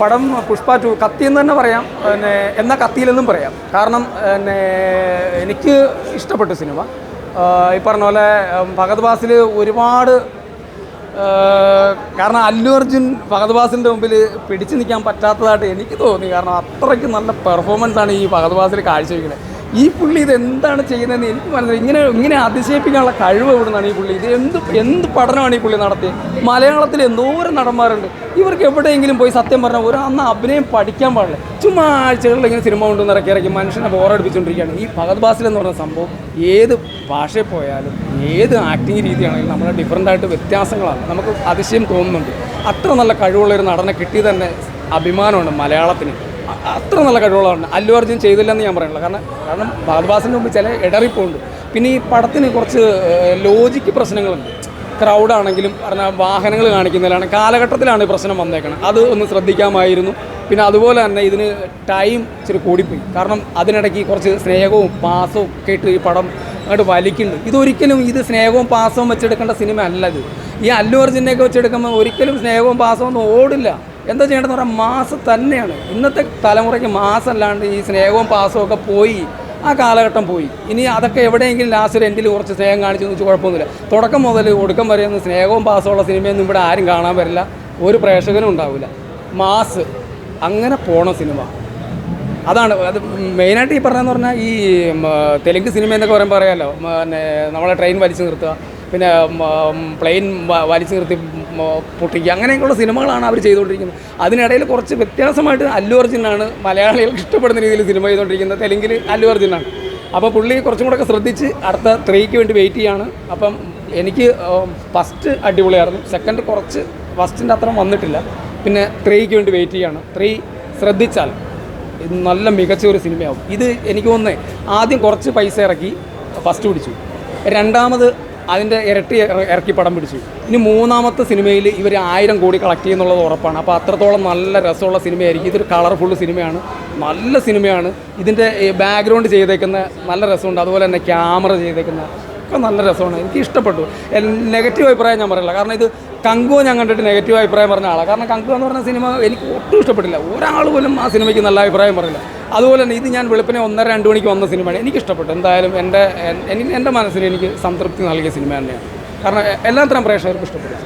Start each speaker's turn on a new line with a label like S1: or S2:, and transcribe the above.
S1: പടം പുഷ്പ ടു കത്തി എന്ന് തന്നെ പറയാം. പിന്നെ എന്ന കത്തിയിലെന്നും പറയാം. കാരണം പിന്നെ എനിക്ക് ഇഷ്ടപ്പെട്ടു സിനിമ. ഈ പറഞ്ഞ പോലെ ഭഗത് ബാസിൽ ഒരുപാട് കാരണം അല്ലു അർജുൻ ഭഗത് ബാസിന്റെ മുമ്പിൽ പിടിച്ചു നിൽക്കാൻ പറ്റാത്തതായിട്ട് എനിക്ക് തോന്നി. കാരണം അത്രയ്ക്ക് നല്ല പെർഫോമൻസ് ആണ് ഈ ഭഗത് ബാസിൽ കാഴ്ചവെക്കുന്നത് ഈ പുള്ളി ഇത് എന്താണ് ചെയ്യുന്നതെന്ന് എനിക്ക് മനസ്സിലായി. ഇങ്ങനെ ഇങ്ങനെ അതിശയിപ്പിക്കാനുള്ള കഴിവ് എവിടെ ഈ പുള്ളി? ഇത് എന്ത് എന്ത് പഠനമാണ് ഈ പുള്ളി നടത്തിയത്? മലയാളത്തിൽ എന്തോരം നടന്മാരുണ്ട്. ഇവർക്ക് എവിടെയെങ്കിലും പോയി സത്യം പറഞ്ഞാൽ ഒരു അന്ന് അഭിനയം പഠിക്കാൻ പാടില്ല. ചുമ്മാ ആഴ്ചകളിൽ ഇങ്ങനെ സിനിമ കൊണ്ടുവന്ന് ഇറക്കി ഇറക്കി മനുഷ്യനെ ബോറടിപ്പിച്ചുകൊണ്ടിരിക്കുകയാണ്. ഈ ഭഗത് ബാസിൽ എന്ന് പറഞ്ഞ സംഭവം ഏത് ഭാഷയിൽ പോയാലും ഏത് ആക്ടിങ് രീതിയാണെങ്കിലും നമ്മളെ ഡിഫറന്റ് ആയിട്ട് വ്യത്യാസങ്ങളാണ്. നമുക്ക് അതിശയം തോന്നുന്നുണ്ട്. അത്ര നല്ല കഴിവുള്ള ഒരു നടനെ കിട്ടി തന്നെ അഭിമാനമാണ് മലയാളത്തിന്. അത്ര നല്ല കഴിവുള്ളതാണ് അല്ലു അർജുൻ ചെയ്തില്ലെന്ന് ഞാൻ പറയുന്നില്ല. കാരണം കാരണം ബാദ്ബാസിന്റെ മുമ്പ് ചില ഇടറിപ്പോണ്ട്. പിന്നെ ഈ പടത്തിന് കുറച്ച് ലോജിക്ക് പ്രശ്നങ്ങളുണ്ട്. ക്രൗഡാണെങ്കിലും പറഞ്ഞാൽ വാഹനങ്ങൾ കാണിക്കുന്നതിലാണ്. കാലഘട്ടത്തിലാണ് ഈ പ്രശ്നം വന്നേക്കുന്നത് അത് ഒന്ന് ശ്രദ്ധിക്കാമായിരുന്നു. പിന്നെ അതുപോലെ തന്നെ ഇതിന് ടൈം ഇച്ചിരി കൂടിപ്പോയി. കാരണം അതിനിടയ്ക്ക് കുറച്ച് സ്നേഹവും പാസവും ഒക്കെ ഇട്ട് ഈ പടം അങ്ങോട്ട് വലിക്കുന്നുണ്ട്. ഇതൊരിക്കലും ഇത് സ്നേഹവും പാസവും വെച്ചെടുക്കേണ്ട സിനിമ അല്ല ഇത്. ഈ അല്ലു അർജുനെയൊക്കെ വെച്ചെടുക്കുമ്പോൾ ഒരിക്കലും സ്നേഹവും പാസവും ഒന്നും ഓടില്ല. എന്താ ചെയ്യേണ്ടതെന്ന് പറഞ്ഞാൽ മാസം തന്നെയാണ്. ഇന്നത്തെ തലമുറയ്ക്ക് മാസം അല്ലാണ്ട് ഈ സ്നേഹവും പാസവും ഒക്കെ പോയി. ആ കാലഘട്ടം പോയി. ഇനി അതൊക്കെ എവിടെയെങ്കിലും ലാസ്റ്റ് എൻഡിൽ കുറച്ച് സ്നേഹം കാണിച്ചു എന്ന് വെച്ചാൽ കുഴപ്പമൊന്നുമില്ല. തുടക്കം മുതൽ ഒടുക്കം വരെ ഒന്നും സ്നേഹവും പാസമുള്ള സിനിമയൊന്നും ഇവിടെ ആരും കാണാൻ വരില്ല. ഒരു പ്രേക്ഷകനും ഉണ്ടാവില്ല. മാസ് അങ്ങനെ പോണ സിനിമ അതാണ്. അത് മെയിനായിട്ട് ഈ പറഞ്ഞതെന്ന് പറഞ്ഞാൽ ഈ തെലുങ്ക് സിനിമ എന്നൊക്കെ പറയുമ്പോൾ പറയാമല്ലോ പിന്നെ നമ്മളെ ട്രെയിൻ വലിച്ചു നിർത്തുക. പിന്നെ പ്ലെയിൻ വലിച്ചു നിർത്തി പൊട്ടിക്കുക. അങ്ങനെയൊക്കെയുള്ള സിനിമകളാണ് അവർ ചെയ്തുകൊണ്ടിരിക്കുന്നത്. അതിനിടയിൽ കുറച്ച് വ്യത്യാസമായിട്ട് അല്ലു അർജുനാണ് മലയാളികൾക്ക് ഇഷ്ടപ്പെടുന്ന രീതിയിൽ സിനിമ ചെയ്തുകൊണ്ടിരിക്കുന്നത്. തെലുങ്കിൽ അല്ലു അർജുനാണ്. അപ്പോൾ പുള്ളി കുറച്ചും കൂടെ ശ്രദ്ധിച്ച് അടുത്ത ത്രീക്ക് വേണ്ടി വെയിറ്റ് ചെയ്യാണ്. അപ്പം എനിക്ക് ഫസ്റ്റ് അടിപൊളിയായിരുന്നു. സെക്കൻഡ് കുറച്ച് ഫസ്റ്റിന്റെ അത്ര വന്നിട്ടില്ല. പിന്നെ ത്രീക്ക് വേണ്ടി വെയിറ്റ് ചെയ്യാണ്. ത്രീ ശ്രദ്ധിച്ചാൽ നല്ല മികച്ച ഒരു സിനിമയാവും. ഇത് എനിക്ക് തോന്നുന്നത് ആദ്യം കുറച്ച് പൈസ ഇറക്കി ഫസ്റ്റ് പിടിച്ചു. രണ്ടാമത് അതിന്റെ ഇരട്ടി ഇറക്കി പടം പിടിച്ചു. ഇനി മൂന്നാമത്തെ സിനിമയിൽ ഇവർ ആയിരം കോടി കളക്ട് ചെയ്യുന്നുള്ളത് ഉറപ്പാണ്. അപ്പോൾ അത്രത്തോളം നല്ല രസമുള്ള സിനിമയായിരിക്കും. ഇതൊരു കളർഫുൾ സിനിമയാണ്. നല്ല സിനിമയാണ്. ഇതിന്റെ ബാക്ക്ഗ്രൗണ്ട് ചെയ്തേക്കുന്ന നല്ല രസമുണ്ട്. അതുപോലെ തന്നെ ക്യാമറ ചെയ്തേക്കുന്ന ഒക്കെ നല്ല രസമാണ്. എനിക്ക് ഇഷ്ടപ്പെട്ടു. നെഗറ്റീവ് അഭിപ്രായം ഞാൻ പറയില്ല. കാരണം ഇത് കങ്കു ഞാൻ കണ്ടിട്ട് നെഗറ്റീവ് അഭിപ്രായം പറഞ്ഞ ആളാണ് കാരണം കങ്കു എന്ന് പറഞ്ഞ സിനിമ എനിക്ക് ഒട്ടും ഇഷ്ടപ്പെട്ടില്ല. ഒരാൾ പോലും ആ സിനിമയ്ക്ക് നല്ല അഭിപ്രായം പറയില്ല. അതുപോലെ തന്നെ ഇത് ഞാൻ വെളുപ്പിനെ ഒന്നര രണ്ട് മണിക്ക് വന്ന സിനിമയാണ് എനിക്ക് ഇഷ്ടപ്പെട്ടു എന്തായാലും എന്റെ എനിക്ക് എന്റെ മനസ്സിൽ എനിക്ക് സംതൃപ്തി നൽകിയ സിനിമ തന്നെയാണ്. കാരണം എല്ലാത്തരം പ്രേക്ഷകർക്കും ഇഷ്ടപ്പെട്ടു.